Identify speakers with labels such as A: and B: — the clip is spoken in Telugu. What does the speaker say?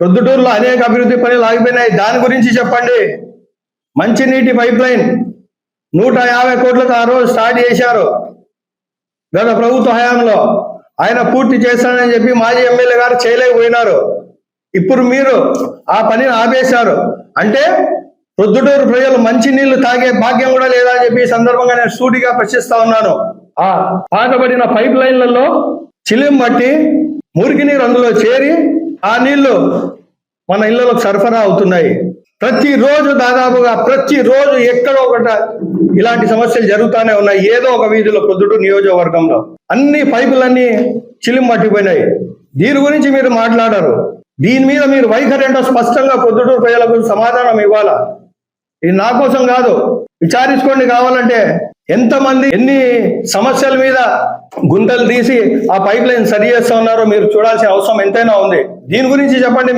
A: ప్రొద్దుటూరులో అనేక అభివృద్ధి పనులు ఆగిపోయినాయి. దాని గురించి చెప్పండి. మంచినీటి పైప్ లైన్ నూట యాభై కోట్లకు ఆ రోజు స్టార్ట్ చేశారు. గత ప్రభుత్వ హయాంలో ఆయన పూర్తి చేస్తానని చెప్పి మాజీ ఎమ్మెల్యే గారు చేయలేకపోయినారు. ఇప్పుడు మీరు ఆ పనిని ఆపేశారు. అంటే ప్రొద్దుటూరు ప్రజలు మంచి నీళ్ళు తాగే భాగ్యం కూడా లేదా అని చెప్పి ఈ సందర్భంగా నేను సూటిగా ప్రశ్నిస్తా ఉన్నాను. ఆ పాతబడిన పైప్ లైన్లలో చిలిం బట్టి మురికి నీరు అందులో చేరి ఆ నీళ్ళు మన ఇళ్ళలోకి సరఫరా అవుతున్నాయి. ప్రతిరోజు దాదాపుగా ప్రతిరోజు ఎక్కడో ఒకట ఇలాంటి సమస్యలు జరుగుతూనే ఉన్నాయి. ఏదో ఒక వీధిలో పొద్దుటూరు నియోజకవర్గంలో. అన్ని పైపులన్నీ చిలిం పట్టిపోయినాయి. దీని గురించి మీరు మాట్లాడరు. దీని మీద మీరు వైఖరి ఏంటో స్పష్టంగా పొద్దుటూరు ప్రజలకు సమాధానం ఇవ్వాలా? ఇది నా కోసం కాదు. విచారించుకోండి కావాలంటే ఎంతమంది ఎన్ని సమస్యల మీద గుంతలు తీసి ఆ పైప్ లైన్ సరి చేస్తా ఉన్నారో మీరు చూడాల్సిన అవసరం ఎంతైనా ఉంది. దీని గురించి చెప్పండి